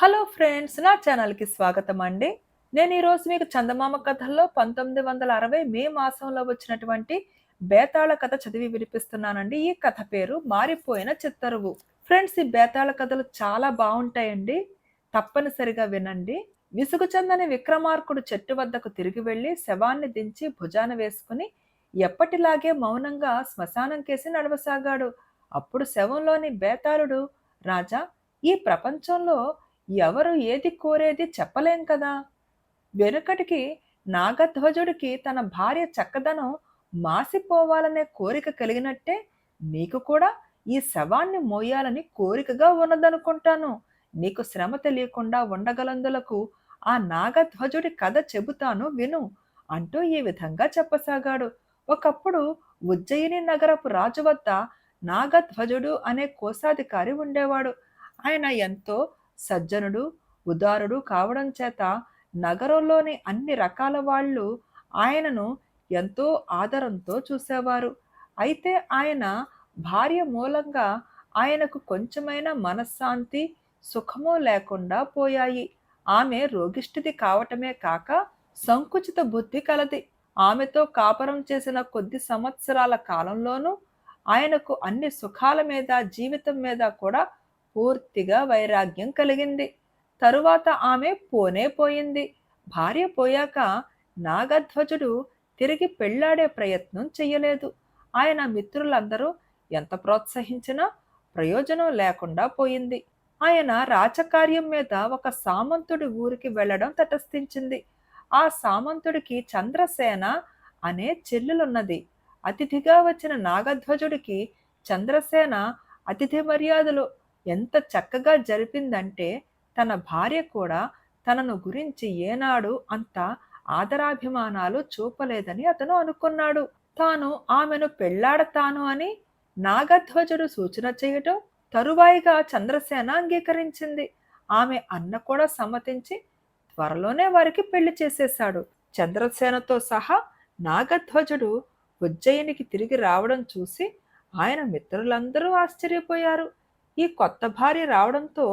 Hello friends నా ఛానల్కి స్వాగతం అండి. నేను ఈరోజు మీకు చందమామ కథల్లో పంతొమ్మిది వందల అరవై మే మాసంలో వచ్చినటువంటి బేతాళ కథ చదివి వినిపిస్తున్నానండి. ఈ కథ పేరు మారిపోయిన చిత్తరువు. ఫ్రెండ్స్ ఈ బేతాళ కథలు చాలా బాగుంటాయండి. తప్పనిసరిగా వినండి. విసుగు చెందని విక్రమార్కుడు చెట్టు వద్దకు తిరిగి వెళ్ళి శవాన్ని దించి భుజాన వేసుకుని ఎప్పటిలాగే మౌనంగా శ్మశానం కేసి నడవసాగాడు. అప్పుడు శవంలోని బేతాళుడు రాజా ఈ ప్రపంచంలో ఎవరు ఏది కోరేది చెప్పలేం కదా. వెనుకటికి నాగధ్వజుడికి తన భార్య చక్కదనం మాసిపోవాలనే కోరిక కలిగినట్టే నీకు కూడా ఈ శవాన్ని మోయాలని కోరికగా ఉన్నదనుకుంటాను. నీకు శ్రమ తెలియకుండా ఉండగలందులకు ఆ నాగధ్వజుడి కథ చెబుతాను విను అంటూ ఈ విధంగా చెప్పసాగాడు. ఒకప్పుడు ఉజ్జయిని నగరపు రాజు వద్ద నాగధ్వజుడు అనే కోశాధికారి ఉండేవాడు. ఆయన ఎంతో సజ్జనుడు ఉదారుడు కావడం చేత నగరంలోని అన్ని రకాల వాళ్ళు ఆయనను ఎంతో ఆదరంతో చూసేవారు. అయితే ఆయన భార్య మూలంగా ఆయనకు కొంచెమైన మనశ్శాంతి సుఖము లేకుండా పోయాయి. ఆమె రోగిష్టిది కావటమే కాక సంకుచిత బుద్ధి కలది. ఆమెతో కాపురం చేసిన కొద్ది సంవత్సరాల కాలంలోనూ ఆయనకు అన్ని సుఖాల మీద జీవితం మీద కూడా పూర్తిగా వైరాగ్యం కలిగింది. తరువాత ఆమె పోనే పోయింది. భార్య పోయాక నాగధ్వజుడు తిరిగి పెళ్ళాడే ప్రయత్నం చెయ్యలేదు. ఆయన మిత్రులందరూ ఎంత ప్రోత్సహించినా ప్రయోజనం లేకుండా పోయింది. ఆయన రాచకార్యం మీద ఒక సామంతుడి ఊరికి వెళ్ళడం తటస్థించింది. ఆ సామంతుడికి చంద్రసేన అనే చెల్లెలున్నది. అతిథిగా వచ్చిన నాగధ్వజుడికి చంద్రసేన అతిథి మర్యాదలు ఎంత చక్కగా జరిపిందంటే తన భార్య కూడా తనను గురించి ఏనాడు అంత ఆదరాభిమానాలు చూపలేదని అతను అనుకున్నాడు. తాను ఆమెను పెళ్ళాడతాను అని నాగధ్వజుడు సూచన చేయటం తరువాయిగా చంద్రసేన అంగీకరించింది. ఆమె అన్న కూడా సమ్మతించి త్వరలోనే వారికి పెళ్ళి చేసేశాడు. చంద్రసేనతో సహా నాగధ్వజుడు ఉజ్జయినికి తిరిగి రావడం చూసి ఆయన మిత్రులందరూ ఆశ్చర్యపోయారు. ఈ కొత్త భార్య రావడంతో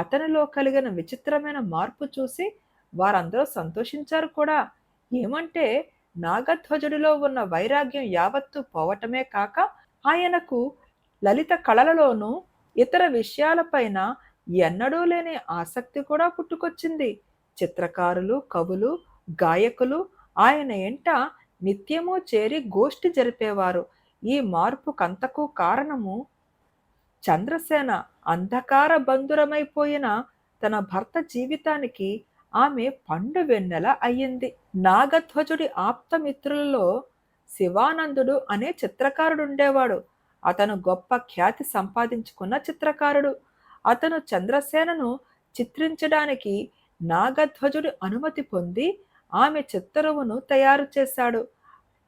అతనిలో కలిగిన విచిత్రమైన మార్పు చూసి వారందరూ సంతోషించారు కూడా. ఏమంటే నాగధ్వజుడిలో ఉన్న వైరాగ్యం యావత్తు పోవటమే కాక ఆయనకు లలిత కళలలోనూ ఇతర విషయాలపైన ఎన్నడూ లేని ఆసక్తి కూడా పుట్టుకొచ్చింది. చిత్రకారులు కవులు గాయకులు ఆయన ఎంట నిత్యము చేరి గోష్ఠి జరిపేవారు. ఈ మార్పుకంతకు కారణము చంద్రసేన అంధకార బంధురమైపోయిన తన భర్త జీవితానికి ఆమె పండు వెన్నెల అయ్యింది. నాగధ్వజుడి ఆప్తమిత్రులలో శివానందుడు అనే చిత్రకారుడు ఉండేవాడు అతను గొప్ప ఖ్యాతి సంపాదించుకున్న చిత్రకారుడు. అతను చంద్రసేనను చిత్రించడానికి నాగధ్వజుడి అనుమతి పొంది ఆమె చిత్తరువును తయారు చేశాడు.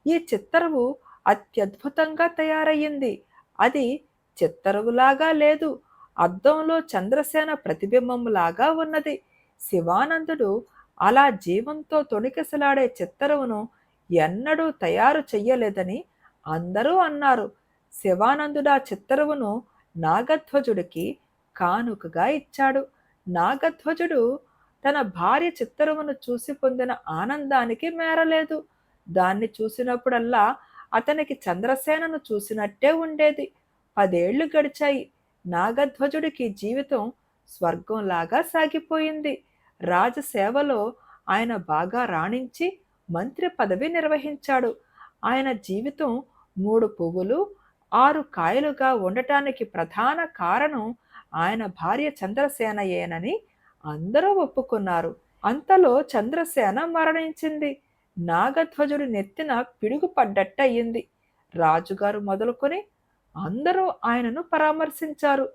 ఈ చిత్తరువు అత్యద్భుతంగా తయారయ్యింది. అది చిత్తరువులాగా లేదు. అద్దంలో చంద్రసేన ప్రతిబింబంలాగా ఉన్నది. శివానందుడు అలా జీవంతో తొణికిసలాడే చిత్తరువును ఎన్నడూ తయారు చెయ్యలేదని అందరూ అన్నారు. శివానందుడు ఆ చిత్తరువును నాగధ్వజుడికి కానుకగా ఇచ్చాడు. నాగధ్వజుడు తన భార్య చిత్తరువును చూసి పొందిన ఆనందానికి మేరలేదు. దాన్ని చూసినప్పుడల్లా అతనికి చంద్రసేనను చూసినట్టే ఉండేది. పదేళ్ళు గడిచాయి. నాగధ్వజుడికి జీవితం స్వర్గంలాగా సాగిపోయింది. రాజసేవలో ఆయన బాగా రాణించి మంత్రి పదవి నిర్వహించాడు. ఆయన జీవితం మూడు పువ్వులు ఆరు కాయలుగా ఉండటానికి ప్రధాన కారణం ఆయన భార్య చంద్రసేనయేనని అందరూ ఒప్పుకున్నారు. అంతలో చంద్రసేన మరణించింది. నాగధ్వజుడి నెత్తిన పిడుగు పడ్డట్టయింది. రాజుగారు మొదలుకొని అందరూ ఆయనను పరామర్శించారు.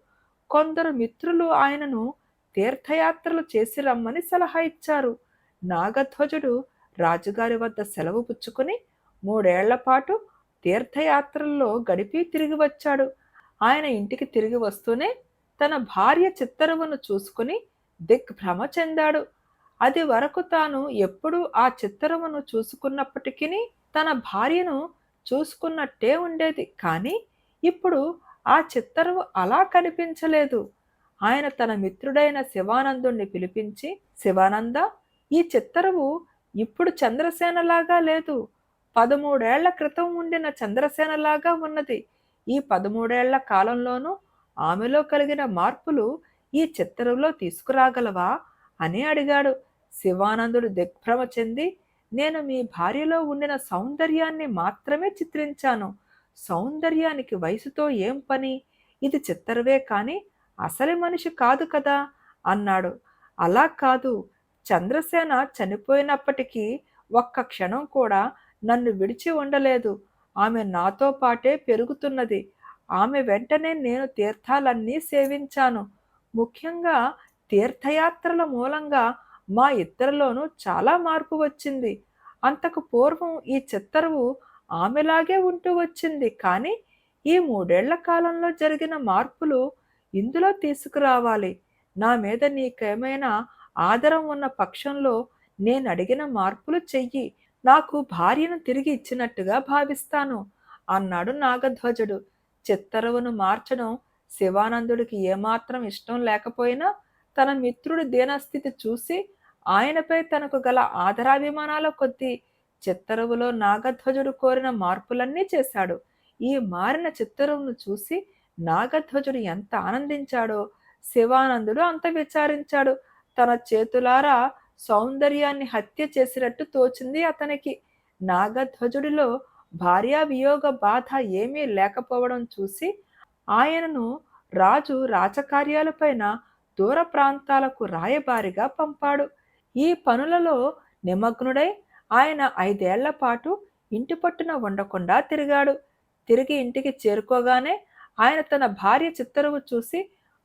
కొందరు మిత్రులు ఆయనను తీర్థయాత్రలు చేసి రమ్మని సలహా ఇచ్చారు. నాగధ్వజుడు రాజుగారి వద్ద సెలవు పుచ్చుకుని మూడేళ్ళ పాటు తీర్థయాత్రల్లో గడిపి తిరిగి వచ్చాడు. ఆయన ఇంటికి తిరిగి వస్తూనే తన భార్య చిత్తరువును చూసుకుని దిగ్భ్రమ చెందాడు. అది వరకు తాను ఎప్పుడూ ఆ చిత్తరువును చూసుకున్నప్పటికీ తన భార్యను చూసుకున్నట్టే ఉండేది. కానీ ఇప్పుడు ఆ చిత్తరువు అలా కనిపించలేదు. ఆయన తన మిత్రుడైన శివానందుణ్ణి పిలిపించి శివానంద ఈ చిత్తరువు ఇప్పుడు చంద్రసేనలాగా లేదు. పదమూడేళ్ళ క్రితం ఉండిన చంద్రసేనలాగా ఉన్నది. ఈ పదమూడేళ్ళ కాలంలోనూ ఆమెలో కలిగిన మార్పులు ఈ చిత్తరువులో తీసుకురాగలవా? అని అడిగాడు. శివానందుడు దిగ్భ్రమ చెంది నేను మీ భార్యలో ఉండిన సౌందర్యాన్ని మాత్రమే చిత్రించాను. సౌందర్యానికి వయసుతో ఏం పని? ఇది చిత్తరువే కానీ అసలు మనిషి కాదు కదా అన్నాడు. అలా కాదు. చంద్రసేన చనిపోయినప్పటికీ ఒక్క క్షణం కూడా నన్ను విడిచి ఉండలేదు. ఆమె నాతో పాటే పెరుగుతున్నది. ఆమె వెంటనే నేను తీర్థాలన్నీ సేవించాను. ముఖ్యంగా తీర్థయాత్రల మూలంగా మా ఇద్దరిలోనూ చాలా మార్పు వచ్చింది. అంతకు పూర్వం ఈ చిత్తరువు ఆమెలాగే ఉంటూ వచ్చింది. కానీ ఈ మూడేళ్ళ కాలంలో జరిగిన మార్పులు ఇందులో తీసుకురావాలి. నా మీద నీకేమైనా ఆదరం ఉన్న పక్షంలో నేను అడిగిన మార్పులు చెయ్యి. నాకు భార్యను తిరిగి ఇచ్చినట్టుగా భావిస్తాను అన్నాడు నాగధ్వజుడు. చిత్తరువును మార్చడం శివానందుడికి ఏమాత్రం ఇష్టం లేకపోయినా తన మిత్రుడి దీనస్థితి చూసి ఆయనపై తనకు గల ఆదరాభిమానాల కొద్దీ చిత్తరువులో నాగధ్వజుడు కోరిన మార్పులన్నీ చేశాడు. ఈ మారిన చిత్తరువును చూసి నాగధ్వజుడు ఎంత ఆనందించాడో శివానందుడు అంత విచారించాడు. తన చేతులారా సౌందర్యాన్ని హత్య చేసినట్టు తోచింది అతనికి. నాగధ్వజుడిలో భార్యా వియోగ బాధ ఏమీ లేకపోవడం చూసి ఆయనను రాజు రాజకార్యాలపైన దూర ప్రాంతాలకు రాయబారిగా పంపాడు. ఈ పనులలో నిమగ్నుడై ఆయన ఐదేళ్ళ పాటు ఇంటి పట్టున ఉండకుండా తిరిగాడు. తిరిగి ఇంటికి చేరుకోగానే ఆయన తన భార్య చిత్తరువు చూసి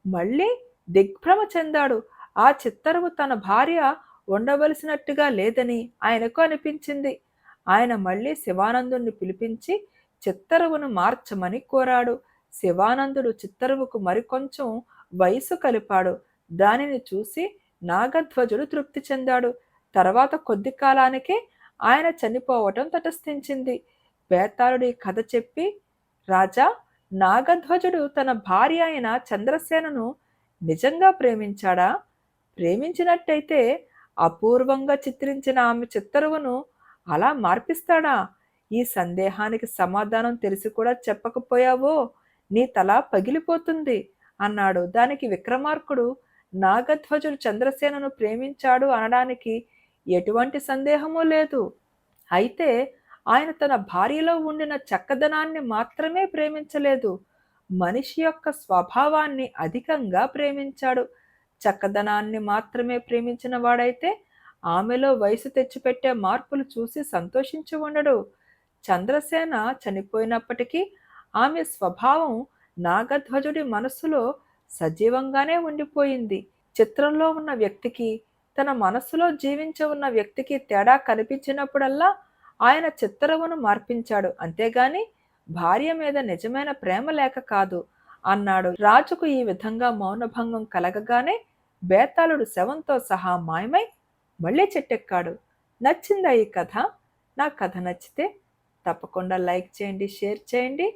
మళ్ళీ దిగ్భ్రమ చెందాడు. ఆ చిత్తరువు తన భార్య ఉండవలసినట్టుగా లేదని ఆయనకు అనిపించింది. ఆయన మళ్ళీ శివానందుణ్ణి పిలిపించి చిత్తరువును మార్చమని కోరాడు. శివానందుడు చిత్తరువుకు మరికొంచెం వయసు కలిపాడు. దానిని చూసి నాగధ్వజుడు తృప్తి చెందాడు. తర్వాత కొద్ది కాలానికే ఆయన చనిపోవటం తటస్థించింది. బేతాళుడి కథ చెప్పి రాజా నాగధ్వజుడు తన భార్య అయిన చంద్రసేనను నిజంగా ప్రేమించాడా? ప్రేమించినట్టయితే అపూర్వంగా చిత్రించిన ఆమె చిత్తరువును అలా మార్పిస్తాడా? ఈ సందేహానికి సమాధానం తెలిసి కూడా చెప్పకపోయావో నీ తల పగిలిపోతుంది అన్నాడు. దానికి విక్రమార్కుడు నాగధ్వజుడు చంద్రసేనను ప్రేమించాడు అనడానికి ఎటువంటి సందేహమూ లేదు. అయితే ఆయన తన భార్యలో ఉండిన చక్కదనాన్ని మాత్రమే ప్రేమించలేదు. మనిషి యొక్క స్వభావాన్ని అధికంగా ప్రేమించాడు. చక్కదనాన్ని మాత్రమే ప్రేమించిన వాడైతే ఆమెలో వయసు తెచ్చిపెట్టే మార్పులు చూసి సంతోషించి ఉండడు. చంద్రసేన చనిపోయినప్పటికీ ఆమె స్వభావం నాగధ్వజుడి మనస్సులో సజీవంగానే ఉండిపోయింది. చిత్రంలో ఉన్న వ్యక్తికి తన మనస్సులో జీవించి ఉన్న వ్యక్తికి తేడా కనిపించినప్పుడల్లా ఆయన చిత్తరువును మార్పించాడు. అంతేగాని భార్య మీద నిజమైన ప్రేమ లేక కాదు అన్నాడు. రాజుకు ఈ విధంగా మౌనభంగం కలగగానే బేతాళుడు శవంతో సహా మాయమై మళ్ళీ చెట్టెక్కాడు. నచ్చిందా ఈ కథ? నా కథ నచ్చితే తప్పకుండా లైక్ చేయండి షేర్ చేయండి.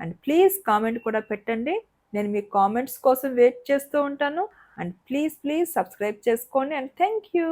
అండ్ ప్లీజ్ కామెంట్ కూడా పెట్టండి. నేను మీ కామెంట్స్ కోసం వెయిట్ చేస్తూ ఉంటాను. అండ్ ప్లీజ్ ప్లీజ్ సబ్స్క్రైబ్ చేసుకోండి అండ్ థ్యాంక్ యూ